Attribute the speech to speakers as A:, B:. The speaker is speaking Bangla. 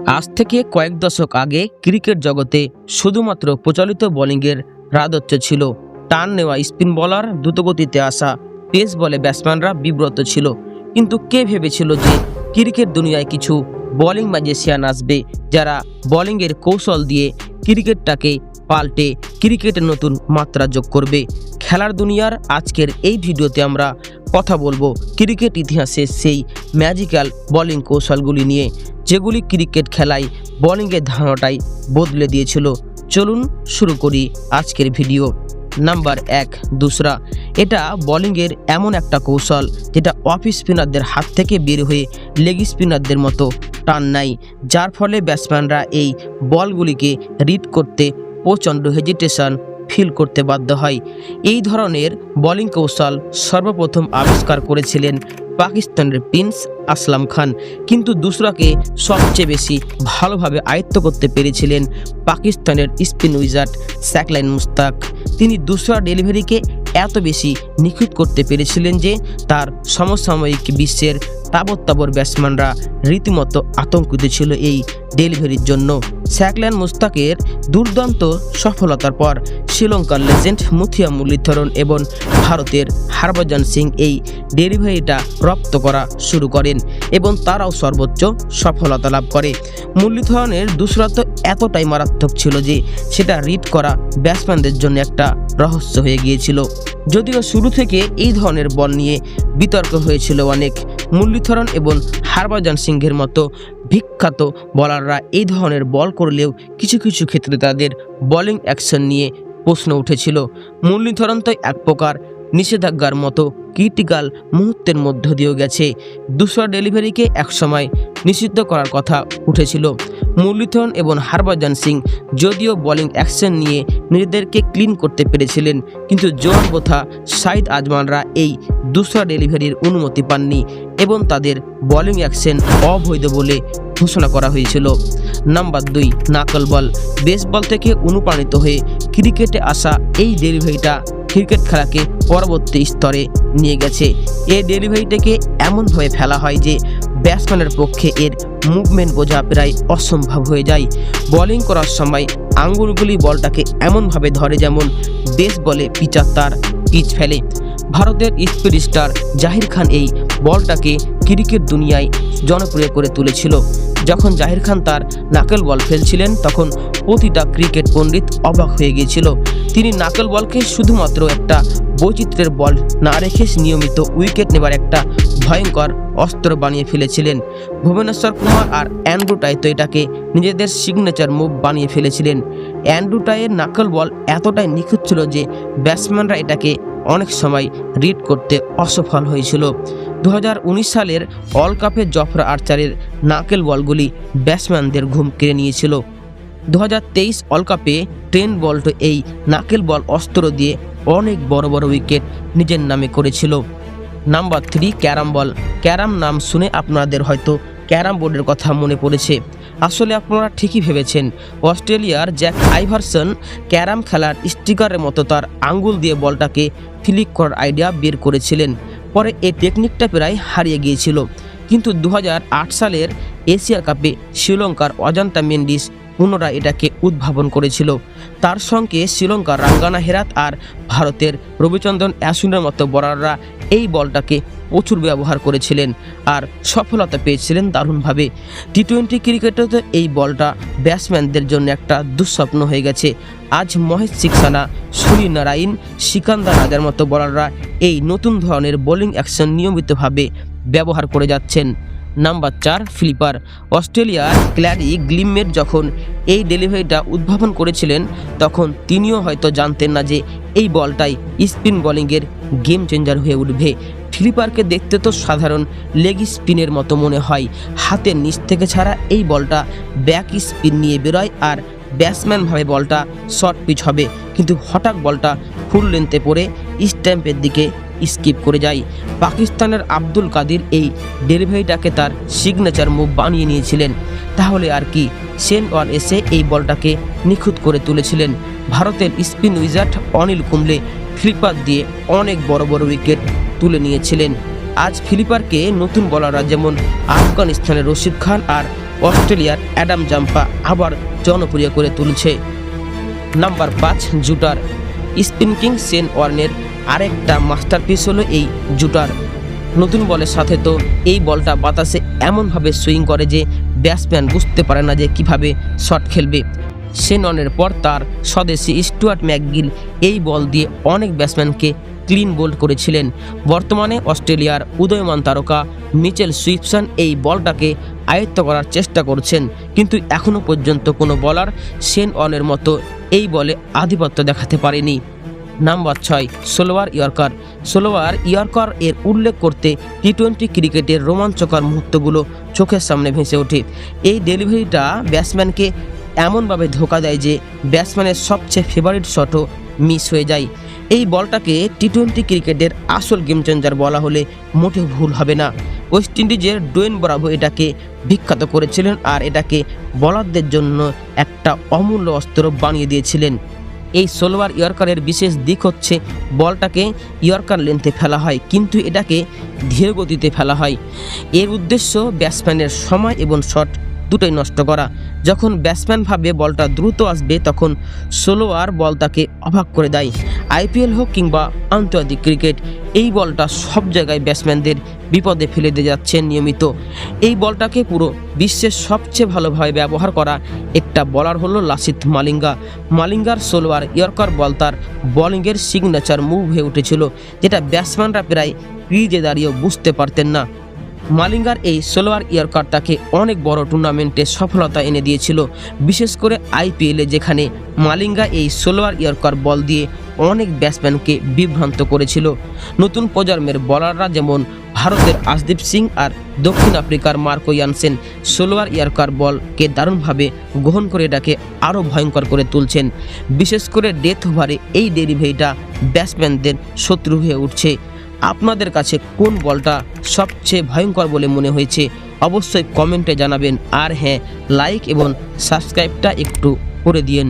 A: আজ থেকে কয়েক দশক আগে ক্রিকেট জগতে শুধুমাত্র প্রচলিত বোলিংয়ের রাজত্ব ছিল। টান নেওয়া স্পিন বলার দ্রুতগতিতে আসা পেস বলে ব্যাটসম্যানরা বিব্রত ছিল। কিন্তু কে ভেবেছিল যে ক্রিকেট দুনিয়ায় কিছু বোলিং ম্যাজিশিয়ান আসবে, যারা বোলিংয়ের কৌশল দিয়ে ক্রিকেটটাকে পাল্টে ক্রিকেটের নতুন মাত্রা যোগ করবে? খেলার দুনিয়ার আজকের এই ভিডিওতে আমরা কথা বলব ক্রিকেট ইতিহাসের সেই ম্যাজিক্যাল বোলিং কৌশলগুলি নিয়ে। যেগুলি ক্রিকেট খেলায় বোলিংয়ের ধারণাটাই বদলে দিয়েছিল। চলুন শুরু করি আজকের ভিডিও। নাম্বার এক, দুসরা। এটা বোলিংয়ের এমন একটা কৌশল যেটা অফ স্পিনারদের হাত থেকে বের হয়ে লেগ স্পিনারদের মতো টান নাই যার ফলে ব্যাটসম্যানরা এই বলগুলিকে রিড করতে প্রচণ্ড হেজিটেশন ফিল করতে বাধ্য হয়। এই ধরনের বোলিং কৌশল সর্বপ্রথম আবিষ্কার করেছিলেন পাকিস্তানের প্রিন্স আসলাম খান। কিন্তু দুসরাকে সবচেয়ে বেশি ভালোভাবে আয়ত্ত করতে পেরেছিলেন পাকিস্তানের স্পিন উইজার্ড স্যাকলাইন মুস্তাক। তিনি দুসরা ডেলিভারিকে এত বেশি নিখুঁত করতে পেরেছিলেন যে তার সমসাময়িক বিশ্বের তাবর তাবর ব্যাটসম্যানরা রীতিমতো আতঙ্কিত ছিল এই ডেলিভারির জন্য। স্যাকল্যান্ড মুস্তাকের দুর্দান্ত সফলতার পর শ্রীলঙ্কার লেজেন্ড মুথিয়া মুরলীধরন এবং ভারতের হরভজন সিং এই ডেলিভারিটা রপ্ত করা শুরু করেন এবং তারাও সর্বোচ্চ সফলতা লাভ করে। মুরলীধরনের দুসরা তো এতটাই মারাত্মক ছিল যে সেটা রিড করা ব্যাটসম্যানদের জন্য একটা রহস্য হয়ে গিয়েছিল। যদিও শুরু থেকে এই ধরনের বল নিয়ে বিতর্ক হয়েছিল অনেক, মুরলীধরন এবং হারভজন সিংহের মতো বিখ্যাত বলাররা এই ধরনের বল করলেও কিছু কিছু ক্ষেত্রে তাদের বোলিং অ্যাকশন নিয়ে প্রশ্ন উঠেছিল। মুরলীধরন তো এক প্রকার নিষেধাজ্ঞার মতো ক্রিটিক্যাল মুহূর্তের মধ্য দিয়েও গেছে। দুসরা ডেলিভারিকে একসময় নিষিদ্ধ করার কথা উঠেছিল। মুরলীধরন এবং হরভজন সিং যদিও বোলিং অ্যাকশন নিয়ে নিজেদেরকে ক্লিন করতে পেরেছিলেন, কিন্তু জোয়ান বোথা সাইদ আজমানরা এই দুসরা ডেলিভারির অনুমতি পাননি। এবং তাদের বোলিং অ্যাকশন অবৈধ বলে ঘোষণা করা হয়েছিল। নাম্বার দুই নাকল বল বেসবল থেকে অনুপ্রাণিত হয়ে ক্রিকেটে আসা এই ডেলিভারিটা ক্রিকেট খেলাকে পরবর্তী স্তরে নিয়ে গেছে। এই ডেলিভারিটাকে এমনভাবে ফেলা হয় যে ব্যাটসম্যানের পক্ষে এর মুভমেন্ট বোঝা প্রায় অসম্ভব হয়ে যায়। বোলিং করার সময় আঙ্গুলগুলি বলটাকে এমনভাবে ধরে যেমন বেস বলে পিচার তার পিচ ফেলে। ভারতের স্পিড স্টার জাহির খান এই বলটাকে ক্রিকেট দুনিয়ায় জনপ্রিয় করে তুলেছিল। যখন জাহির খান তার নাকেল বল ফেলছিলেন, তখন প্রতিটা ক্রিকেট পণ্ডিত অবাক হয়ে গিয়েছিল। তিনি নাকেল বলকে শুধুমাত্র একটা বৈচিত্র্যের বল না রেখে নিয়মিত উইকেট নেবার একটা ভয়ঙ্কর অস্ত্র বানিয়ে ফেলেছিলেন। ভুবনেশ্বর কুমার আর অ্যান্ড্রু টাই তো এটাকে নিজেদের সিগনেচার মুভ বানিয়ে ফেলেছিলেন। অ্যান্ড্রু টাইয়ের নাকেল বল এতটাই নিখুঁত ছিল যে ব্যাটসম্যানরা এটাকে অনেক সময় রিড করতে অসফল হয়েছিল। দু হাজার উনিশ সালের ওয়ার্ল্ড কাপে জফরা আর্চারের নাকেল বলগুলি ব্যাটসম্যানদের ঘুম কেড়ে নিয়েছিল। দু হাজার তেইশ ওয়ার্ল্ড কাপে ট্রেন বল্ট এই নাকেল বল অস্ত্র দিয়ে অনেক বড় বড় উইকেট নিজের নামে করেছিল। Number three carrom ball. Carrom নাম শুনে আপনাদের হয়তো ক্যারাম বোর্ডের কথা মনে পড়েছে। আসলে আপনারা ঠিকই ভেবেছেন। অস্ট্রেলিয়ার জ্যাক আইভারসন ক্যারাম খেলার স্টিকারের মতো তার আঙ্গুল দিয়ে বলটাকে ফ্লিক করার আইডিয়া বের করেছিলেন। পরে এই টেকনিকটা প্রায় হারিয়ে গিয়েছিল। কিন্তু দু হাজার আট সালের এশিয়া কাপে শ্রীলঙ্কার অজান্তা মেন্ডিস পুনরায় এটাকে উদ্ভাবন করেছিল। তার সঙ্গে শ্রীলঙ্কার রাঙ্গানা হেরাত আর ভারতের রবিচন্দ্রন অ্যাসুনের মতো বলাররা এই বলটাকে প্রচুর ব্যবহার করেছিলেন আর সফলতা পেয়েছিলেন দারুণভাবে। টি টোয়েন্টি ক্রিকেটে তো এই বলটা ব্যাটসম্যানদের জন্য একটা দুঃস্বপ্ন হয়ে গেছে। আজ মহেশ সিকসানা, সুনীল নারায়ণ, সিকান্দার রাজার মতো বলাররা এই নতুন ধরনের বোলিং অ্যাকশন নিয়মিতভাবে ব্যবহার করে যাচ্ছেন। নাম্বার চার, ফ্লিপার। অস্ট্রেলিয়ার ক্ল্যারি গ্লিমের যখন এই ডেলিভারিটা উদ্ভাবন করেছিলেন, তখন তিনিও হয়তো জানতেন না যে এই বলটাই স্পিন বোলিংয়ের গেম চেঞ্জার হয়ে উঠবে। ফ্লিপারকে দেখতে তো সাধারণ লেগ স্পিনের মতো মনে হয়। হাতের নিচ থেকে ছাড়া এই বলটা ব্যাক স্পিন নিয়ে বেরোয় আর ব্যাটসম্যানভাবে বলটা শর্ট পিচ হবে। কিন্তু হঠাৎ বলটা ফুল লেন্থে পড়ে স্ট্যাম্পের দিকে স্কিপ করে যায়। পাকিস্তানের আব্দুল কাদির এই ডেলিভারিটাকে তার সিগনেচার মুভ বানিয়ে নিয়েছিলেন। তাহলে আর কি সেন ওয়ান এসে এই বলটাকে নিখুঁত করে তুলেছিলেন। ভারতের spin wizard Anil Kumble flipper দিয়ে অনেক বড় বড় উইকেট তুলে নিয়েছিলেন। আজ ফিলিপারকে নতুন বলাররা যেমন আফগানিস্তানের রশিদ খান আর অস্ট্রেলিয়ার অ্যাডাম জাম্পা আবার জনপ্রিয় করে তুলছে। নাম্বার পাঁচ জুটার স্পিন কিং সেন ওয়ার্নের আরেকটা মাস্টারপিস হলো এই জুটার। নতুন বলের সাথে তো এই বলটা বাতাসে এমনভাবে সুইং করে যে ব্যাটসম্যান বুঝতে পারে না যে কীভাবে শট খেলবে। সেননের পর তার স্বদেশি স্টুয়ার্ট ম্যাকগিল এই বল দিয়ে অনেক ব্যাটসম্যানকে ক্লিন বোল্ড করেছিলেন। বর্তমানে অস্ট্রেলিয়ার উদয়মান তারকা মিচেল সুইপসন এই বলটাকে আয়ত্ত করার চেষ্টা করছেন, কিন্তু এখনও পর্যন্ত কোনো বলার সেন অনের মতো এই বলে আধিপত্য দেখাতে পারেনি। নাম্বার ছয়, সোলোয়ার ইয়র্কার। সোলোয়ার ইয়র্কার এর উল্লেখ করতে টি টোয়েন্টি ক্রিকেটের রোমাঞ্চকর মুহূর্তগুলো চোখের সামনে ভেসে ওঠে। এই ডেলিভারিটা ব্যাটসম্যানকে এমনভাবে ধোকা দেয় যে ব্যাটসম্যানের সবচেয়ে ফেভারিট শটও মিস হয়ে যায়। এই বলটাকে টি টোয়েন্টি ক্রিকেটের আসল গেম চেঞ্জার বলা হলে মোটেও ভুল হবে না। ওয়েস্ট ইন্ডিজের ডোয়েন বরাবো এটাকে বিখ্যাত করেছিলেন আর এটাকে বলারদের জন্য একটা অমূল্য অস্ত্র বানিয়ে দিয়েছিলেন। এই সোলোয়ার ইয়র্কারের বিশেষ দিক হচ্ছে বলটাকে ইয়র্কার লেন্থে ফেলা হয়, কিন্তু এটাকে ধীর গতিতে ফেলা হয়। এর উদ্দেশ্য ব্যাটসম্যানের সময় এবং শট দুটোই নষ্ট করা। যখন ব্যাটসম্যান ভাবে বলটা দ্রুত আসবে, তখন সোলোয়ার বল তাকে অবাক করে দেয়। আইপিএল হোক কিংবা আন্তর্জাতিক ক্রিকেট, এই বলটা সব জায়গায় ব্যাটসম্যানদের বিপদে ফেলে দিয়ে যাচ্ছে নিয়মিত। এই বলটাকে পুরো বিশ্বের সবচেয়ে ভালোভাবে ব্যবহার করা একটা বলার হলো লাসিত মালিঙ্গা। মালিঙ্গার সোলোয়ার ইয়র্কার বল তার বোলিংয়ের সিগনেচার মুভ হয়ে উঠেছিল, যেটা ব্যাটসম্যানরা প্রায় ক্রিজে দাঁড়িয়েও বুঝতে পারতেন না। মালিঙ্গার এই সোলোয়ার ইয়ারকার তাকে অনেক বড় টুর্নামেন্টে সফলতা এনে দিয়েছিল, বিশেষ করে আইপিএলে যেখানে মালিঙ্গা এই সোলোয়ার ইয়ারকার বল দিয়ে অনেক ব্যাটসম্যানকে বিভ্রান্ত করেছিল। নতুন প্রজন্মের বলাররা যেমন ভারতের আশদীপ সিং আর দক্ষিণ আফ্রিকার মার্কো ইয়ানসেন সোলোয়ার ইয়ারকার বলকে দারুণভাবে গ্রহণ করে এটাকে আরও ভয়ঙ্কর করে তুলছেন। বিশেষ করে ডেথ ওভারে এই ডেলিভারিটা ব্যাটসম্যানদের শত্রু হয়ে উঠছে। আপনাদের কাছে কোন বলটা সবচেয়ে ভয়ঙ্কর বলে মনে হয়েছে, অবশ্যই কমেন্টে জানাবেন। আর হ্যাঁ লাইক এবং সাবস্ক্রাইবটা একটু করে দিয়েন।